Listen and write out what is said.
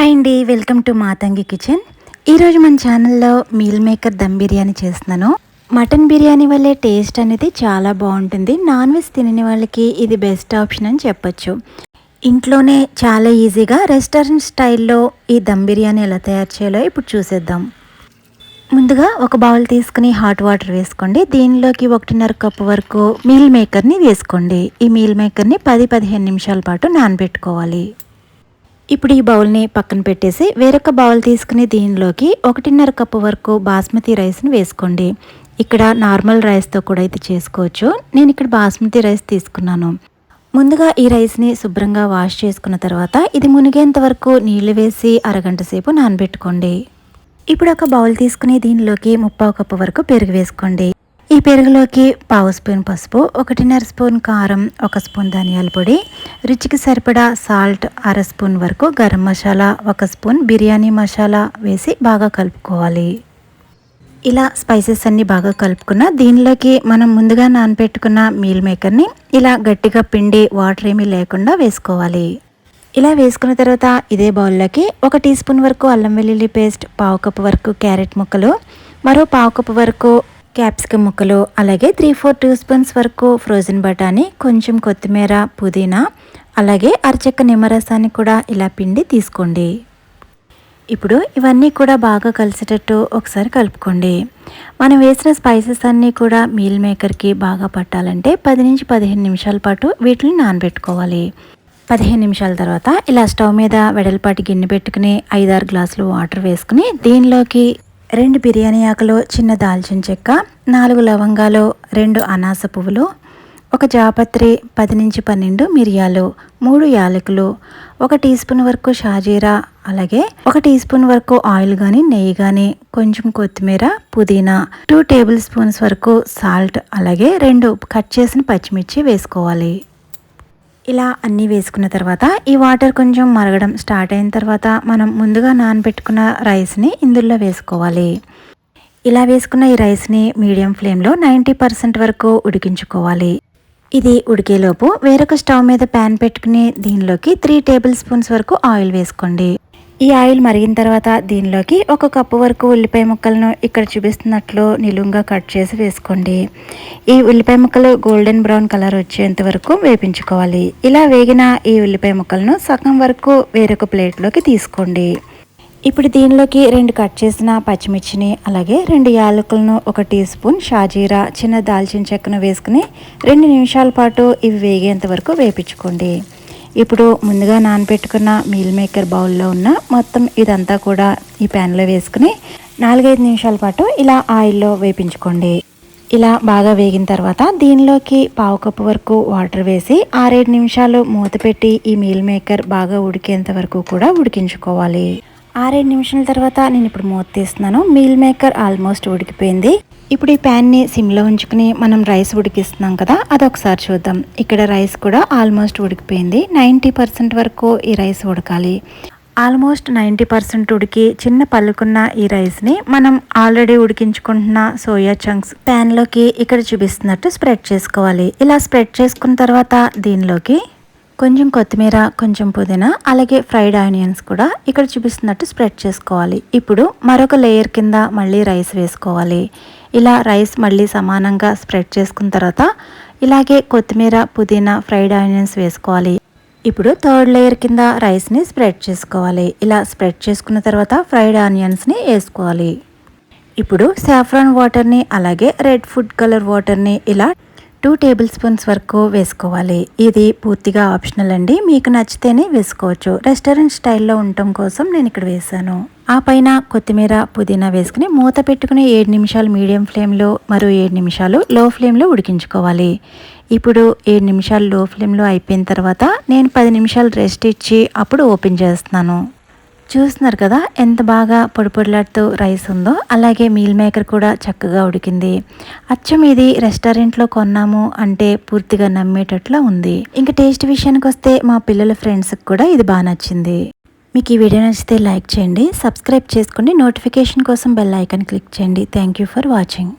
Hi అండి welcome to Matangi kitchen. ఈరోజు మన ఛానల్లో మీల్ మేకర్ దమ్ బిర్యానీ చేస్తున్నాను. మటన్ బిర్యానీ వల్లే టేస్ట్ అనేది చాలా బాగుంటుంది. నాన్ వెజ్ తినని వాళ్ళకి ఇది బెస్ట్ ఆప్షన్ అని చెప్పొచ్చు. ఇంట్లోనే చాలా ఈజీగా రెస్టారెంట్ స్టైల్లో ఈ దమ్ బిర్యానీ ఎలా తయారు చేయాలో ఇప్పుడు చూసేద్దాం. ముందుగా ఒక బౌల్ తీసుకుని హాట్ వాటర్ వేసుకోండి. దీనిలోకి ఒకటిన్నర కప్పు వరకు మీల్ మేకర్ని వేసుకోండి. ఈ మీల్ మేకర్ని పది పదిహేను నిమిషాల పాటు నానబెట్టుకోవాలి. ఇప్పుడు ఈ బౌల్ని పక్కన పెట్టేసి వేరొక బౌల్ తీసుకుని దీనిలోకి ఒకటిన్నర కప్పు వరకు బాస్మతి రైస్ని వేసుకోండి. ఇక్కడ నార్మల్ రైస్తో కూడా అయితే చేసుకోవచ్చు. నేను ఇక్కడ బాస్మతి రైస్ తీసుకున్నాను. ముందుగా ఈ రైస్ని శుభ్రంగా వాష్ చేసుకున్న తర్వాత ఇది మునిగేంత వరకు నీళ్ళు వేసి అరగంట సేపు నానబెట్టుకోండి. ఇప్పుడు ఒక బౌల్ తీసుకుని దీనిలోకి ముప్పావు కప్పు వరకు పెరుగు వేసుకోండి. ఈ పెరుగులోకి పావు స్పూన్ పసుపు ఒకటిన్నర స్పూన్ కారం ఒక స్పూన్ ధనియాల పొడి రుచికి సరిపడా సాల్ట్ అర స్పూన్ వరకు గరం మసాలా ఒక స్పూన్ బిర్యానీ మసాలా వేసి బాగా కలుపుకోవాలి. ఇలా స్పైసెస్ అన్నీ బాగా కలుపుకున్న దీనిలోకి మనం ముందుగా నానబెట్టుకున్న మీల్ మేకర్ని ఇలా గట్టిగా పిండి వాటర్ ఏమీ లేకుండా వేసుకోవాలి. ఇలా వేసుకున్న తర్వాత ఇదే బౌల్లోకి ఒక టీ స్పూన్ వరకు అల్లం వెల్లుల్లి పేస్ట్ పావు కప్పు వరకు క్యారెట్ ముక్కలు మరో పావు కప్పు వరకు క్యాప్సికమ్ ముక్కలు అలాగే త్రీ ఫోర్ టూ స్పూన్స్ వరకు ఫ్రోజన్ బఠానీ కొంచెం కొత్తిమీర పుదీనా అలాగే అరచెక్క నిమ్మరసాన్ని కూడా ఇలా పిండి తీసుకోండి. ఇప్పుడు ఇవన్నీ కూడా బాగా కలిసేటట్టు ఒకసారి కలుపుకోండి. మనం వేసిన స్పైసెస్ అన్నీ కూడా మీల్ మేకర్కి బాగా పట్టాలంటే పది నుంచి పదిహేను నిమిషాల పాటు వీటిని నానబెట్టుకోవాలి. పదిహేను నిమిషాల తర్వాత ఇలా స్టవ్ మీద వెడల్పాటి గిన్నె పెట్టుకుని ఐదారు గ్లాసులు వాటర్ వేసుకుని దీనిలోకి రెండు బిర్యానీ ఆకులు చిన్న దాల్చిన చెక్క నాలుగు లవంగాలు రెండు అనాస పువ్వులు ఒక జాపత్రి పది నుంచి పన్నెండు మిరియాలు మూడు యాలకులు ఒక టీ స్పూన్ వరకు షాజీరా అలాగే ఒక టీ స్పూన్ వరకు ఆయిల్ కానీ నెయ్యి కానీ కొంచెం కొత్తిమీర పుదీనా టూ టేబుల్ స్పూన్స్ వరకు సాల్ట్ అలాగే రెండు కట్ చేసిన పచ్చిమిర్చి వేసుకోవాలి. ఇలా అన్నీ వేసుకున్న తర్వాత ఈ వాటర్ కొంచెం మరగడం స్టార్ట్ అయిన తర్వాత మనం ముందుగా నానబెట్టుకున్న రైస్ని ఇందులో వేసుకోవాలి. ఇలా వేసుకున్న ఈ రైస్ని మీడియం ఫ్లేమ్లో నైంటీ పర్సెంట్ వరకు ఉడికించుకోవాలి. ఇది ఉడికేలోపు వేరొక స్టవ్ మీద ప్యాన్ పెట్టుకుని దీనిలోకి త్రీ టేబుల్ స్పూన్స్ వరకు ఆయిల్ వేసుకోండి. ఈ ఆయిల్ మరిగిన తర్వాత దీనిలోకి ఒక కప్పు వరకు ఉల్లిపాయ ముక్కలను ఇక్కడ చూపిస్తున్నట్లు నిలువుగా కట్ చేసి వేసుకోండి. ఈ ఉల్లిపాయ ముక్కలు గోల్డెన్ బ్రౌన్ కలర్ వచ్చేంత వరకు వేపించుకోవాలి. ఇలా వేగిన ఈ ఉల్లిపాయ ముక్కలను సగం వరకు వేరొక ప్లేట్లోకి తీసుకోండి. ఇప్పుడు దీనిలోకి రెండు కట్ చేసిన పచ్చిమిర్చిని అలాగే రెండు యాలకులను ఒక టీ స్పూన్ షాజీరా చిన్న దాల్చిన చెక్కను వేసుకుని రెండు నిమిషాల పాటు ఇవి వేగేంత వరకు వేపించుకోండి. ఇప్పుడు ముందుగా నానబెట్టుకున్న మీల్ మేకర్ బౌల్లో ఉన్న మొత్తం ఇదంతా కూడా ఈ ప్యాన్లో వేసుకుని నాలుగైదు నిమిషాల పాటు ఇలా ఆయిల్లో వేపించుకోండి. ఇలా బాగా వేగిన తర్వాత దీనిలోకి పావు కప్పు వరకు వాటర్ వేసి ఆరేడు నిమిషాలు మూత పెట్టి ఈ మీల్ మేకర్ బాగా ఉడికేంత వరకు కూడా ఉడికించుకోవాలి. ఆరేడు నిమిషాల తర్వాత నేను ఇప్పుడు మూత తీస్తున్నాను. మీల్ మేకర్ ఆల్మోస్ట్ ఉడికిపోయింది. ఇప్పుడు ఈ ప్యాన్ని సిమ్లో ఉంచుకుని మనం రైస్ ఉడికిస్తున్నాం కదా అది ఒకసారి చూద్దాం. ఇక్కడ రైస్ కూడా ఆల్మోస్ట్ ఉడికిపోయింది. నైంటీ పర్సెంట్ వరకు ఈ రైస్ ఉడకాలి. ఆల్మోస్ట్ నైంటీ పర్సెంట్ ఉడికి చిన్న పలుకున్న ఈ రైస్ని మనం ఆల్రెడీ ఉడికించుకుంటున్న సోయా చంక్స్ ప్యాన్లోకి ఇక్కడ చూపిస్తున్నట్టు స్ప్రెడ్ చేసుకోవాలి. ఇలా స్ప్రెడ్ చేసుకున్న తర్వాత దీనిలోకి కొంచెం కొత్తిమీర కొంచెం పుదీనా అలాగే ఫ్రైడ్ ఆనియన్స్ కూడా ఇక్కడ చూపిస్తున్నట్టు స్ప్రెడ్ చేసుకోవాలి. ఇప్పుడు మరొక లేయర్ కింద మళ్ళీ రైస్ వేసుకోవాలి. ఇలా రైస్ మళ్ళీ సమానంగా స్ప్రెడ్ చేసుకున్న తర్వాత ఇలాగే కొత్తిమీర పుదీనా ఫ్రైడ్ ఆనియన్స్ వేసుకోవాలి. ఇప్పుడు థర్డ్ లేయర్ కింద రైస్ని స్ప్రెడ్ చేసుకోవాలి. ఇలా స్ప్రెడ్ చేసుకున్న తర్వాత ఫ్రైడ్ ఆనియన్స్ని వేసుకోవాలి. ఇప్పుడు సాఫ్రాన్ వాటర్ని అలాగే రెడ్ ఫుడ్ కలర్ వాటర్ని ఇలా టూ టేబుల్ స్పూన్స్ వరకు వేసుకోవాలి. ఇది పూర్తిగా ఆప్షనల్ అండి. మీకు నచ్చితేనే వేసుకోవచ్చు. రెస్టారెంట్ స్టైల్లో ఉండటం కోసం నేను ఇక్కడ వేసాను ఆ పైన కొత్తిమీర పుదీనా వేసుకుని మూత పెట్టుకుని ఏడు నిమిషాలు మీడియం ఫ్లేమ్లో మరో ఏడు నిమిషాలు లో ఫ్లేమ్లో ఉడికించుకోవాలి. ఇప్పుడు ఏడు నిమిషాలు లో ఫ్లేమ్లో అయిపోయిన తర్వాత నేను పది నిమిషాలు రెస్ట్ ఇచ్చి అప్పుడు ఓపెన్ చేస్తున్నాను. చూస్తున్నారు కదా ఎంత బాగా పొడిపొడిలాడుతూ రైస్ ఉందో అలాగే మీల్ మేకర్ కూడా చక్కగా ఉడికింది. అచ్చం ఇది రెస్టారెంట్లో కొన్నాము అంటే పూర్తిగా నమ్మేటట్లా ఉంది. ఇంకా టేస్ట్ విషయానికి వస్తే మా పిల్లల ఫ్రెండ్స్కి కూడా ఇది బాగా నచ్చింది. మీకు ఈ వీడియో నచ్చితే లైక్ చేయండి సబ్స్క్రైబ్ చేసుకోండి నోటిఫికేషన్ కోసం బెల్ ఐకాన్ క్లిక్ చేయండి. Thank you for watching.